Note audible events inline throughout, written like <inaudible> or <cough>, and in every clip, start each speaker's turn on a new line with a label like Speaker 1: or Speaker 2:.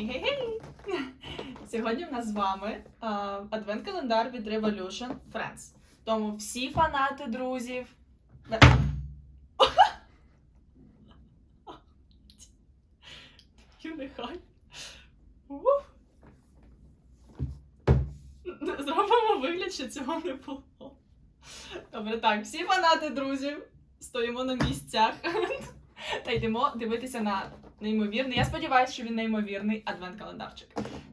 Speaker 1: Гей-гей-гей! Сьогодні в нас з вами адвент-календар від Revolution Friends. Тому всі фанати друзів. <laughs> Зробимо вигляд, що цього не було. Добре, так, всі фанати друзів стоїмо на місцях <laughs> та йдемо дивитися на неймовірний. Я сподіваюся, що він неймовірний адвент-календарчик.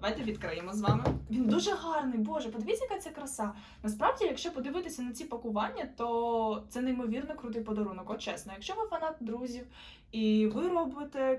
Speaker 1: Давайте відкриємо з вами. Він дуже гарний, боже, подивіться, яка це краса. Насправді, якщо подивитися на ці пакування, то це неймовірно крутий подарунок. От чесно, якщо ви фанат друзів і ви робите.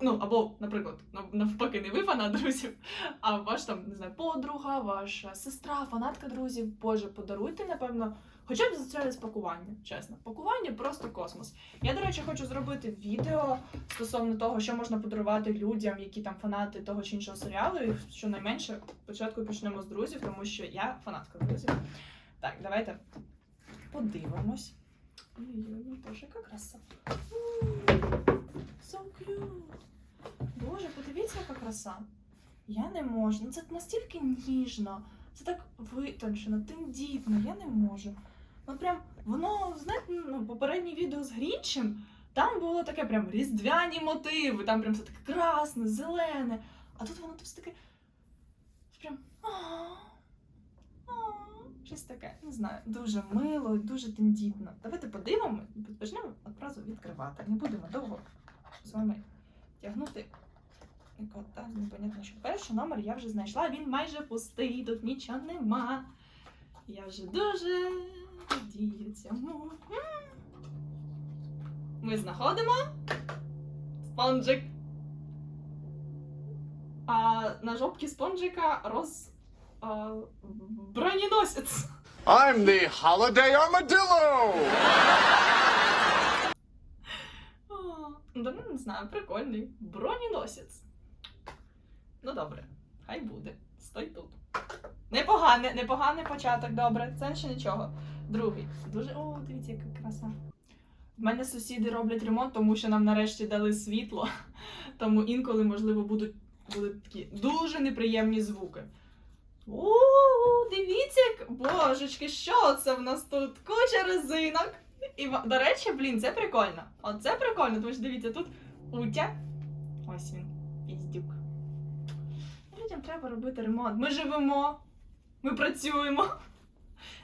Speaker 1: Ну або, наприклад, навпаки, не ви фанат друзів, а ваш там не знаю, подруга, ваша сестра, фанатка друзів. Боже, подаруйте, напевно. Хоча б за через пакування, чесно. Пакування просто космос. Я, до речі, хочу зробити відео стосовно того, що можна подарувати людям, які там фанати того чи іншого серіалу. І щонайменше спочатку почнемо з друзів, тому що я фанатка друзів. Так, давайте подивимось. Ой-ой-ой, боже, яка краса. So cute. Боже, подивіться, яка краса. Я не можу. Ну це настільки ніжно. Це так витончено, тендітно, я не можу. Ну прям воно, знаєте, ну, попереднє відео з Грінчем, там було таке прям різдвяні мотиви, там прям все таке красне, зелене. А тут воно тут таке. Прям. Щось таке, не знаю, дуже мило, і дуже тендітно. Давайте подивимо, почнемо одразу відкривати. Не будемо довго з вами тягнути. І кота, непонятно, що перший номер я вже знайшла, він майже пустий, тут нічого нема. Я вже дуже М. Ми знаходимо спонжик. А на жопці спонжика роз а, броненосець.
Speaker 2: I'm the Holiday Armadillo!
Speaker 1: О, Ну, не знаю, прикольний. Броненосець. Ну добре, хай буде. Стой тут. Непоганий, непоганий початок, добре. Це ще нічого. Другий. Дуже. О, дивіться, яка краса. В мене сусіди роблять ремонт, тому що нам нарешті дали світло. <laughs> Тому інколи, можливо, будуть, будуть такі дуже неприємні звуки. У, дивіться, як. Божечки, що це в нас тут? Куча резинок. І, до речі, блін, це прикольно. Оце прикольно, тому що дивіться, тут Утя. Ось він, піздюк. Людям треба робити ремонт. Ми живемо, ми працюємо.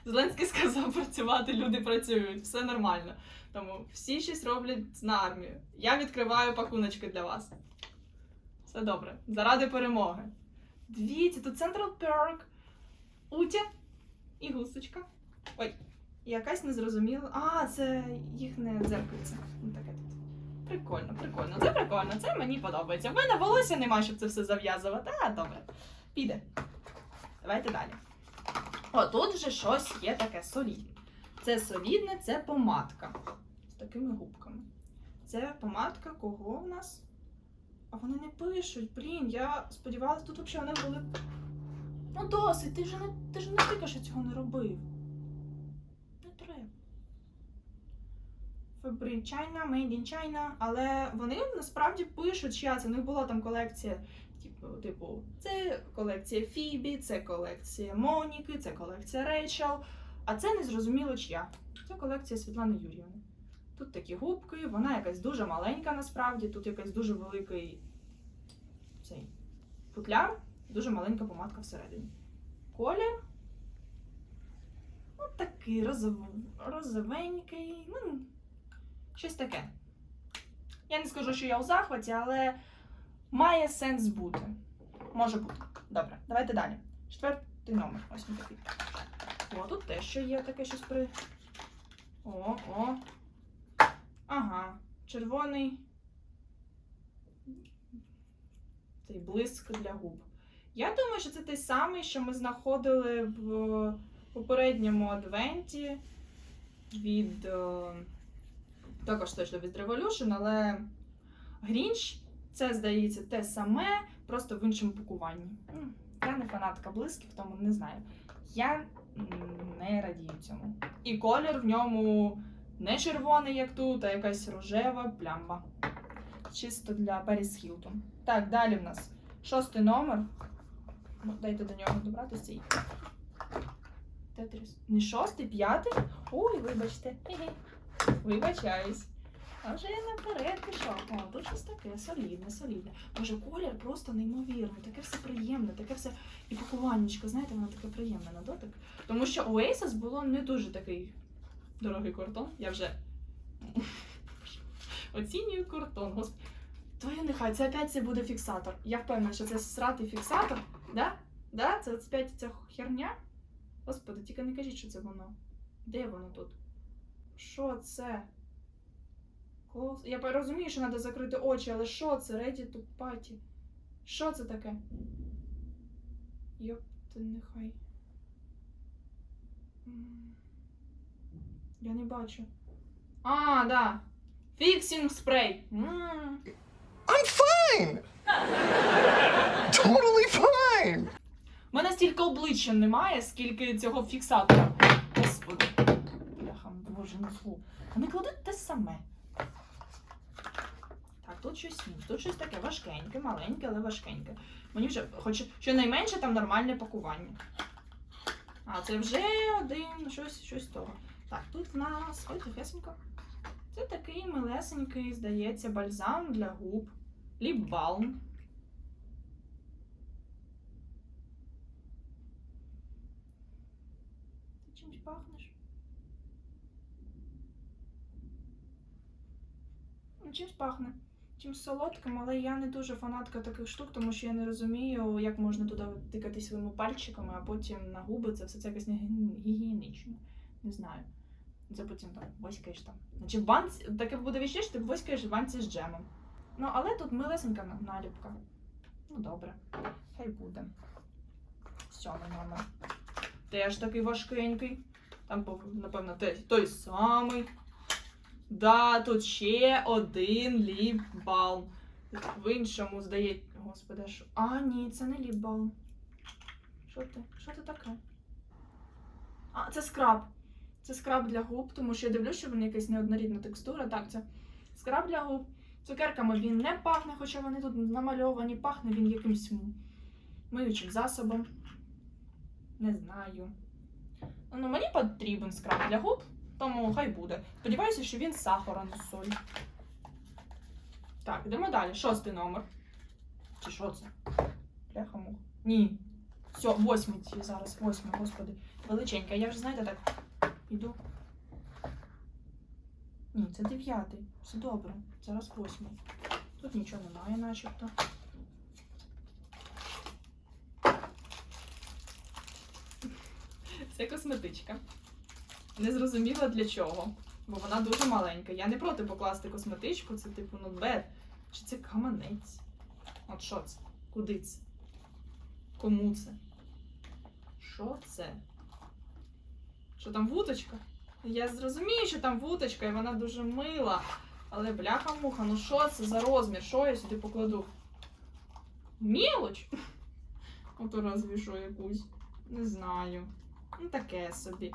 Speaker 1: Зеленський сказав працювати, люди працюють, все нормально. Тому всі щось роблять на армію. Я відкриваю пакуночки для вас. Все добре. Заради перемоги. Дивіться, тут Central Perk, Утя і гусочка. Ой, якась незрозуміла. А, це їхнє дзеркальце. Таке тут. Прикольно, прикольно. Це прикольно, це мені подобається. В мене волосся нема, щоб це все зав'язувати. А, добре. Піде. Давайте далі. О, тут вже щось є таке солідне. Це солідне, це помадка. З такими губками. Це помадка кого в нас? А вони не пишуть. Блін, я сподівалася, тут взагалі вони були. Ну досить, ти ж не, ти ж не тільки що цього не робив. Не треба. Fabric China, Made in China, але вони насправді пишуть, чия це. У них була там колекція, типу, типу, це колекція Фібі, це колекція Моніки, це колекція Рейчел, а це не зрозуміло чия. Це колекція Світлани Юріївни. Тут такі губки, вона якась дуже маленька насправді, тут якась дуже великий цей футляр, дуже маленька помадка всередині. Колір. От такий розов... розовенький. Ну, щось таке. Я не скажу, що я у захваті, але має сенс бути. Може бути. Добре, давайте далі. Четвертий номер. Ось він такий. О, тут теж що є таке щось при. О, о. Ага. Червоний. Цей блиск для губ. Я думаю, що це той самий, що ми знаходили в попередньому адвенті від. е, також точно від Revolution, але Грінч це, здається, те саме, просто в іншому пакуванні. Я не фанатка блисків, тому не знаю. Я не радію цьому. І колір в ньому не червоний, як тут, а якась рожева плямба. Чисто для Паріс Хілтон. Так, далі в нас Шостий номер. Ну, дайте до нього добратися. Тетріс. Не шостий, п'ятий? Ой, вибачте. Вибачаюсь. А вже я наперед пішов. О, тут щось таке, солідне, солідне. Боже, колір просто неймовірний, таке все приємне, таке все. І пакуваннячко, знаєте, воно таке приємне на дотик. Тому що у Asus було не дуже такий дорогий картон. Я вже оцінюю картон. Господи. Твою нехай, це опять це буде фіксатор. Я впевнена, що це сратий фіксатор. Да? Да? Це опять ця херня? Господи, тільки не кажіть, що це воно. Де воно тут? Що це? Close. Я розумію, що треба закрити очі, але що це? Ready to party? Що це таке? Йопти, нехай. Я не бачу. А, да. Фіксінг спрей. М.
Speaker 2: I'm fine! totally fine!
Speaker 1: У мене стільки обличчя немає, скільки цього фіксатора. Господи. Бляха, боже, ну фу. Вони кладуть те саме. Тут щось ні. Тут щось таке важкеньке, маленьке, але важкеньке. Мені вже, хоч щонайменше там нормальне пакування. А, це вже один, щось, щось того. Так, тут в нас. Ой, тихесенько. Це такий милесенький, здається, бальзам для губ. Ліп-балм. Ти чимось пахнеш? Чимось пахне. Чимось солодким, але я не дуже фанатка таких штук, тому що я не розумію, як можна туди тикати своїми пальчиками, а потім на губи це все це якось не гігієнічно. Не знаю. Це потім там воськаєш там. Значить, банці, таке буде відчуття, що ти воськаєш в банці з джемом. Ну, але тут милесенька наліпка. Ну, добре. Хай буде. Сьомий номер. Теж такий важкенький. Там, напевно, те- той самий. Да, тут ще один ліп-балм. В іншому, здається. Господи, що. А, ні, це не ліп-балм. Що ти? Що це таке? А, це скраб. Це скраб для губ, тому що я дивлюся, що він якась неоднорідна текстура. Так, це скраб для губ. Цукерками він не пахне, хоча вони тут намальовані. Пахне він якимсь миючим засобом. Не знаю. Ну, мені потрібен скраб для губ, тому хай буде. Сподіваюся, що він з сахаром з солі. Так, йдемо далі. Шостий номер. Чи що це? Бляха. Ні. Все, восьмий зараз. Восьмий, господи. Величенька. Я вже, знаєте, так іду. Ні, це дев'ятий. Все добре. Зараз восьмий. Тут нічого немає, начебто. Це косметичка. Не зрозуміла для чого, бо вона дуже маленька. Я не проти покласти косметичку, це типу нотбет. Чи це каманець? От що це? Куди це? Кому це? Що це? Що там вуточка? Я зрозумію, що там вуточка, і вона дуже мила. Але бляха-муха, ну що це за розмір? Що я сюди покладу? Мілоч? Ото розвішу якусь. Не знаю. Ну таке собі.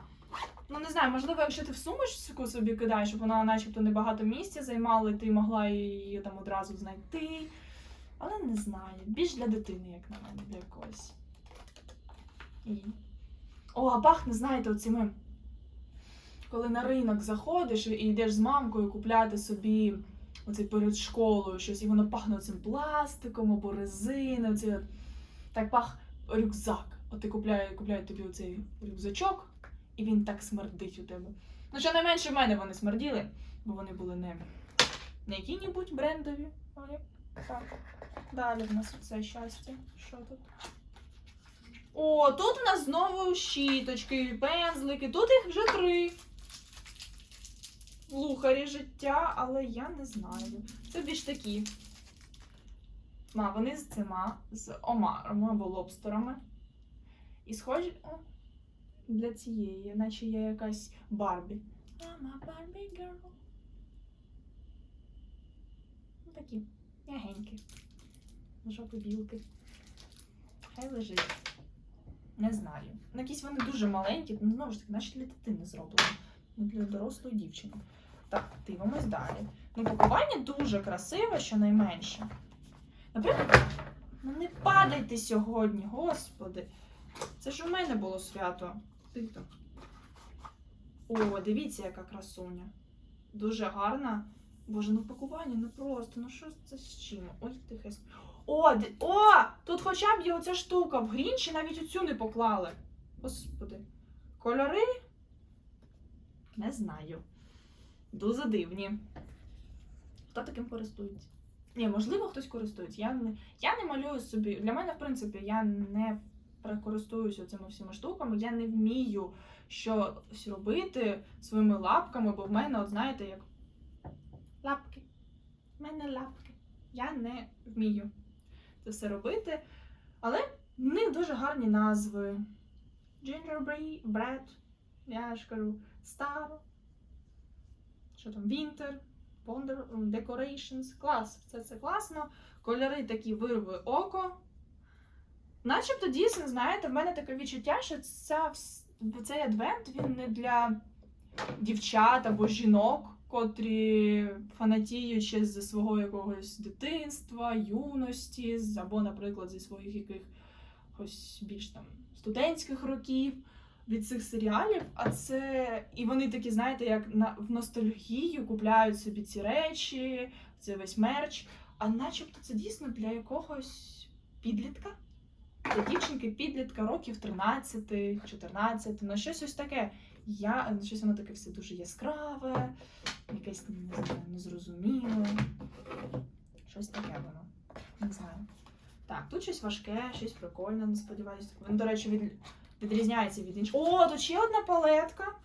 Speaker 1: Ну не знаю, можливо, якщо ти в сумочку собі кидаєш, щоб вона начебто небагато місця займала, і ти могла її там одразу знайти. Але не знаю. Більш для дитини, як на мене, для якогось. І... О, а пахне, знаєте, оціми. Коли на ринок заходиш і йдеш з мамкою купляти собі оцей перед школою щось, і воно пахне цим пластиком або резиною. Так пах рюкзак. От ти купляє, купляють тобі оцей рюкзачок, і він так смердить у тебе. Ну, щонайменше в мене вони смерділи, бо вони були не, не які-небудь брендові. але Так. Далі в нас це щастя. Що тут? О, тут у нас знову щіточки, пензлики. Тут їх вже три. Лухарі життя, але я не знаю. Це більш такі. Ма, вони з цима, з омарами або лобстерами. І схожі для цієї, наче я якась Барбі. I'm a Barbie girl. Ну, такі м'ягенькі. Жопи білки. Хай лежить. Не знаю. Ну, якісь вони дуже маленькі, ну знову ж таки, наче для дитини зроблені. Не для дорослої дівчини. Так, дивимось далі. Ну, пакування дуже красиве, щонайменше. Наприклад, ну не падайте сьогодні, господи. Це ж у мене було свято. Ти. О, дивіться, яка красуня. Дуже гарна. Боже, ну пакування, ну просто, ну що це з чим? Ой, тихе. О, ди- о! Тут хоча б є оця штука в грінші, навіть оцю не поклали. Господи. Кольори? Не знаю. Дуже дивні. Хто таким користується? Ні, можливо, хтось користується. Я не, я не малюю собі. Для мене, в принципі, я не користуюся цими всіма штуками. Я не вмію щось робити своїми лапками, бо в мене, от знаєте, як лапки. В мене лапки. Я не вмію це все робити. Але в них дуже гарні назви. Gingerbread, я ж кажу, Star, що там, Winter, Wonder, Decorations, клас, все класно. Кольори такі вирви око. Начебто дійсно, знаєте, в мене таке відчуття, що ця, цей адвент він не для дівчат або жінок, котрі фанатіють ще зі свого якогось дитинства, юності, або, наприклад, зі своїх якихось більш там студентських років від цих серіалів. А це і вони такі, знаєте, як на в ностальгію купляють собі ці речі, це весь мерч. А начебто це дійсно для якогось підлітка. Для дівчинки підлітка років 13, 14, ну щось ось таке. Я щось воно таке все дуже яскраве, якесь не знаю, незрозуміле. Щось таке воно. Не знаю. Так, тут щось важке, щось прикольне, не сподіваюся. Він, до речі, від... відрізняється від інших. О, тут ще одна палетка.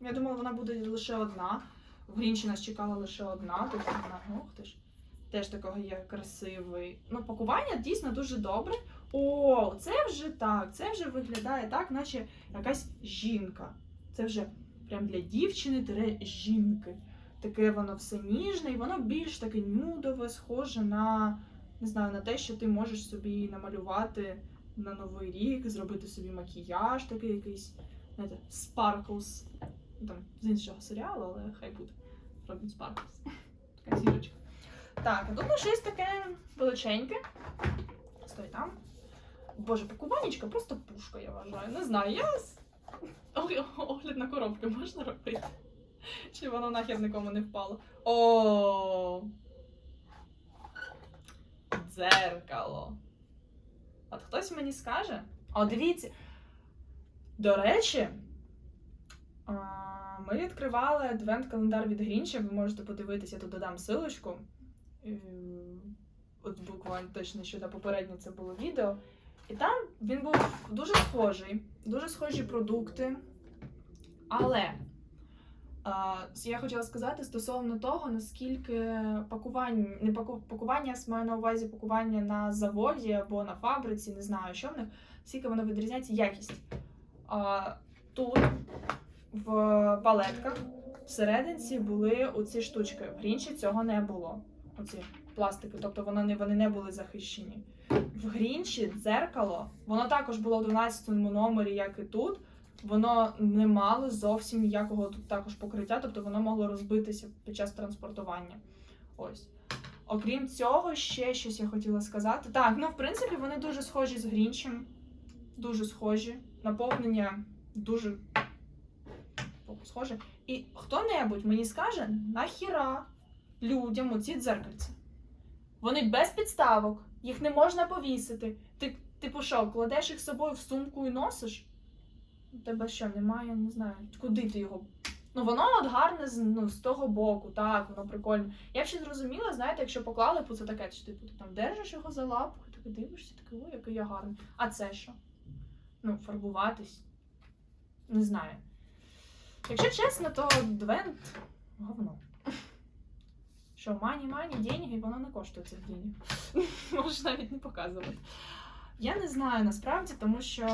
Speaker 1: Я думала, вона буде лише одна. В Грінчі нас чекала лише одна. Тут вона, ох ти ж. Теж такого є красивий. Ну, пакування дійсно дуже добре. О, це вже так. Це вже виглядає так, наче якась жінка. Це вже прям для дівчини тире жінки. Таке воно все ніжне, і воно більш таке нюдове, схоже на не знаю, на те, що ти можеш собі намалювати на новий рік, зробити собі макіяж, такий якийсь. Ну, Там з іншого серіалу, але хай буде. Робить sparkles. Така зірочка. Так, а тут щось таке величеньке. Стой там. Боже, пакуванечка просто пушка, я вважаю. Не знаю, я огляд на коробки можна робити? Чи воно нахер нікому не впало? О, дзеркало. От хтось мені скаже. О, дивіться. До речі, ми відкривали адвент-календар від Грінча. Ви можете подивитися, я тут додам силочку. Е, От буквально точно що на попереднє це було відео. І там він був дуже схожий, дуже схожі продукти. Але я хотіла сказати стосовно того, наскільки пакування, не паку, пакування, я маю на увазі пакування на заводі або на фабриці, не знаю, що в них, скільки воно відрізняється якість. А, тут в палетках всерединці були оці штучки. В Грінчі цього не було. Оці пластики, тобто вони вони не були захищені. В Грінчі дзеркало, воно також було в 12-му номері, як і тут. Воно не мало зовсім ніякого тут також покриття, тобто воно могло розбитися під час транспортування. Ось. Окрім цього, ще щось я хотіла сказати. Так, ну в принципі, вони дуже схожі з Грінчем. Дуже схожі. Наповнення дуже схоже. І хто-небудь мені скаже, нахіра людям оці дзеркальці. Вони без підставок, їх не можна повісити. Ти, типу що, кладеш їх з собою в сумку і носиш? Тебе що, немає, не знаю, куди ти його. Ну, воно от гарне з, ну, з того боку, так, воно прикольне. Я б ще зрозуміла, знаєте, якщо поклали б це таке, що типу, ти там держиш його за лапку, такий дивишся, такий, ой, який я гарний. А це що? Ну, фарбуватись. Не знаю. Якщо чесно, то Двент говно. Що мані, мані, деньги, воно не коштує цих денег. <laughs> Можеш навіть не показувати. Я не знаю насправді, тому що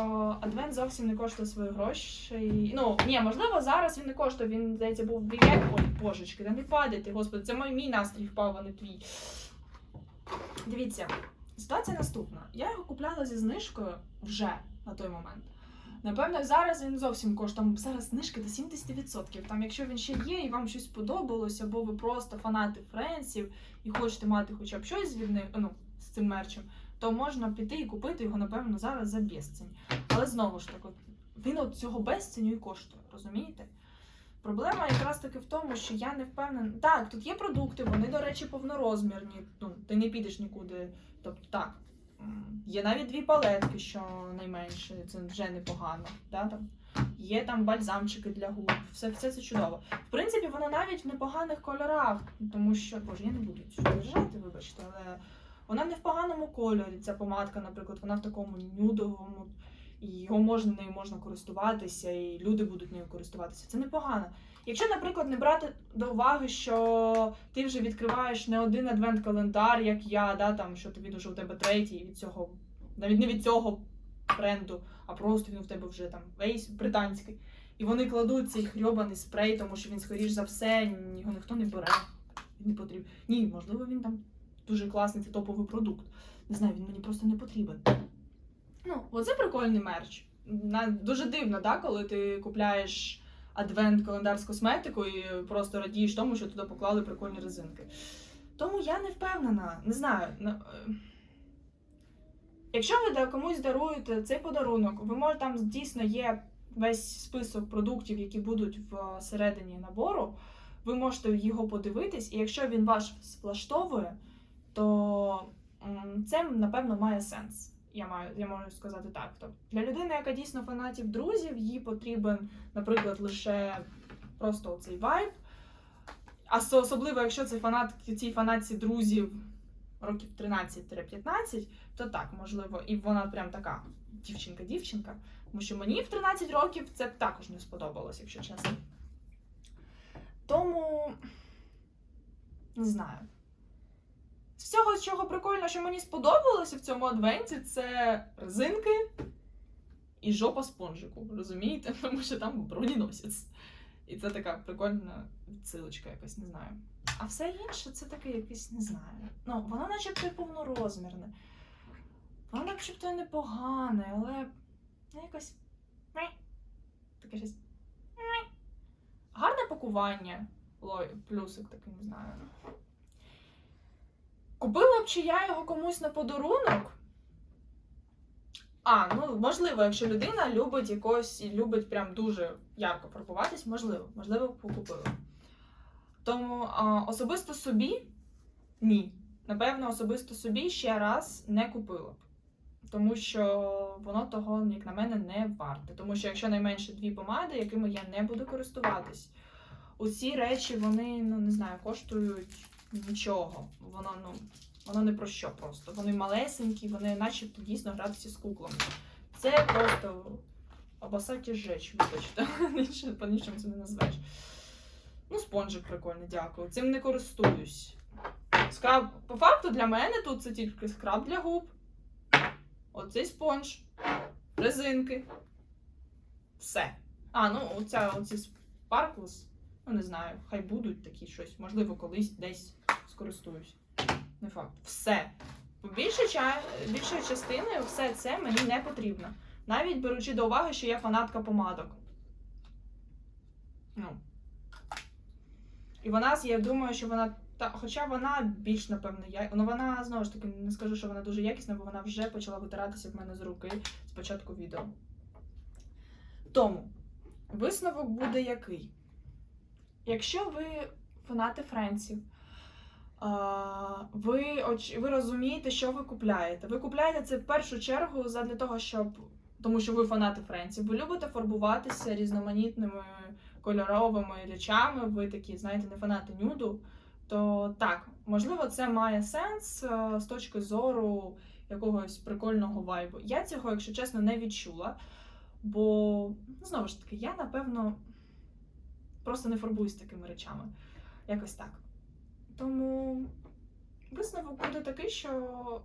Speaker 1: адвент зовсім не коштує свої гроші. Ну, ні, можливо, зараз він не коштує, він, здається, був біля. Ой, божечки, да не падайте, господи, це мій настрій впав, а не твій. Дивіться, ситуація наступна. Я його купляла зі знижкою вже на той момент. Напевно, зараз він зовсім коштує. Там зараз знижки до 70%. Там, якщо він ще є і вам щось сподобалось, або ви просто фанати Френсів і хочете мати хоча б щось від ну, з цим мерчем, то можна піти і купити його, напевно, зараз за безцінь. Але знову ж таки, він от цього безціню і коштує, розумієте? Проблема якраз таки в тому, що я не впевнена. Так, тут є продукти, вони, до речі, повнорозмірні. Ну, ти не підеш нікуди. Тобто, так, є навіть дві палетки, що найменше, це вже непогано. Да, там. Є там бальзамчики для губ, все, все це чудово. В принципі, воно навіть в непоганих кольорах, тому що, боже, я не буду держати, вибачте, але вона не в поганому кольорі. Ця помадка, наприклад, вона в такому нюдовому, і його можна нею можна користуватися, і люди будуть нею користуватися. Це непогано. Якщо, наприклад, не брати до уваги, що ти вже відкриваєш не один адвент-календар, як я, да, там, що тобі дуже у тебе третій від цього, навіть не від цього бренду, а просто він в тебе вже там весь британський. І вони кладуть цей хрьобаний спрей, тому що він, скоріш за все, його ніхто не бере. Він не потрібен. Ні, можливо, він там дуже класний, це топовий продукт. Не знаю, він мені просто не потрібен. Ну, оце прикольний мерч. Дуже дивно, да, коли ти купляєш адвент-календар з косметикою і просто радієш тому, що туди поклали прикольні резинки. Тому я не впевнена, не знаю. е, Якщо ви комусь даруєте цей подарунок, ви можете там дійсно є весь список продуктів, які будуть всередині набору. Ви можете його подивитись, і якщо він вас влаштовує, то це напевно має сенс. Я маю, я можу сказати так. Тобто для людини, яка дійсно фанатів друзів, їй потрібен, наприклад, лише просто цей вайб. А особливо, якщо це фанат цій фанатці друзів років 13-15, то так, можливо, і вона прям така дівчинка-дівчинка. Тому що мені в 13 років це також не сподобалось, якщо чесно. Тому не знаю. З всього, чого прикольно, що мені сподобалося в цьому адвенті, це резинки і жопа спонжику. Розумієте? <laughs> Тому що там броненосець. І це така прикольна відсилочка якась, не знаю. А все інше це таке якесь, не знаю. Ну, воно начебто і повнорозмірне. Воно начебто і непогане, але ну, якось. Таке щось. Гарне пакування. Плюсик такий, не знаю. Купила б чи я його комусь на подарунок? А, ну можливо, якщо людина любить якось і любить прям дуже ярко фарбуватись, можливо, можливо, б купила. Тому а, особисто собі ні. Напевно, особисто собі ще раз не купила б. Тому що воно того, як на мене, не варте. Тому що якщо найменше дві помади, якими я не буду користуватись, усі речі, вони, ну не знаю, коштують нічого. Воно, ну, воно не про що просто. Вони малесенькі, вони начебто дійсно гратися з куклами. Це просто обосаті жеч, вибачте. <laughs> По-іншому це не назвеш. Ну, спонжик прикольний, дякую. Цим не користуюсь. Скраб, по факту, для мене тут це тільки скраб для губ. Оцей спонж, резинки. Все. А, ну, оця, оці Sparkles, ну не знаю, хай будуть такі щось. Можливо, колись десь скористуюсь. Не факт. Все. Більше ча... Більшою частиною все це мені не потрібно. Навіть беручи до уваги, що я фанатка помадок. Ну. І вона, я думаю, що вона. Та, хоча вона більш, напевно, я... ну вона знову ж таки не скажу, що вона дуже якісна, бо вона вже почала витиратися в мене з руки з початку відео. Тому висновок буде який? Якщо ви фанати Френсів, ви, оч- ви розумієте, що ви купляєте. Ви купляєте це в першу чергу задля того, щоб. Тому що ви фанати Френсів. Ви любите фарбуватися різноманітними кольоровими речами, ви такі, знаєте, не фанати нюду. То так, можливо, це має сенс е, з точки зору якогось прикольного вайбу. Я цього, якщо чесно, не відчула. Бо, знову ж таки, я напевно просто не фарбуюсь такими речами. Якось так. Тому висновок буде такий, що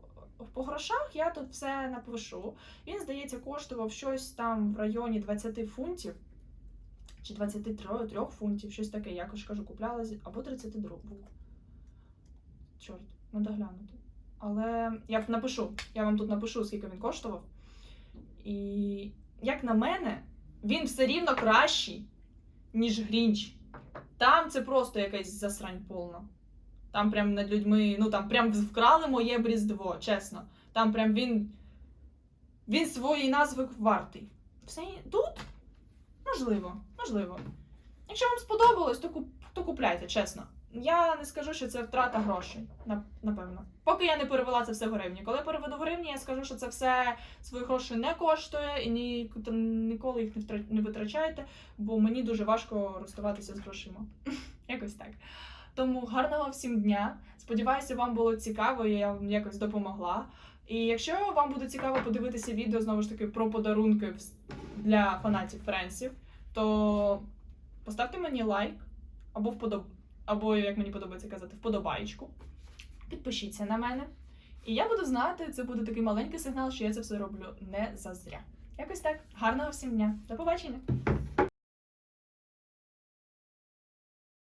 Speaker 1: по грошах я тут все напишу. Він, здається, коштував щось там в районі 20 фунтів. Чи 23 фунтів, щось таке, я ж кажу, купляла або 32. Чорт, треба глянути. Але я напишу, я вам тут напишу, скільки він коштував. І як на мене, він все рівно кращий, ніж Грінч. Там це просто якась засрань повна. Там прям над людьми, ну там прям вкрали моє б різдво, чесно. Там прям він. Він своєї назви вартий. Все тут? Можливо, можливо. Якщо вам сподобалось, то, куп, то купляйте, чесно. Я не скажу, що це втрата грошей, напевно. Поки я не перевела це все в гривні. Коли переведу в гривні, я скажу, що це все свої гроші не коштує і ні, ніколи їх не, витрачайте, бо мені дуже важко розставатися з грошима. <laughs> Якось так. Тому гарного всім дня. Сподіваюся, вам було цікаво, я вам якось допомогла. І якщо вам буде цікаво подивитися відео знову ж таки про подарунки для фанатів Френсів, то поставте мені лайк або вподоб... або як мені подобається казати, вподобайку. Підпишіться на мене. І я буду знати, це буде такий маленький сигнал, що я це все роблю не зазря. Якось так. Гарного всім дня. До побачення!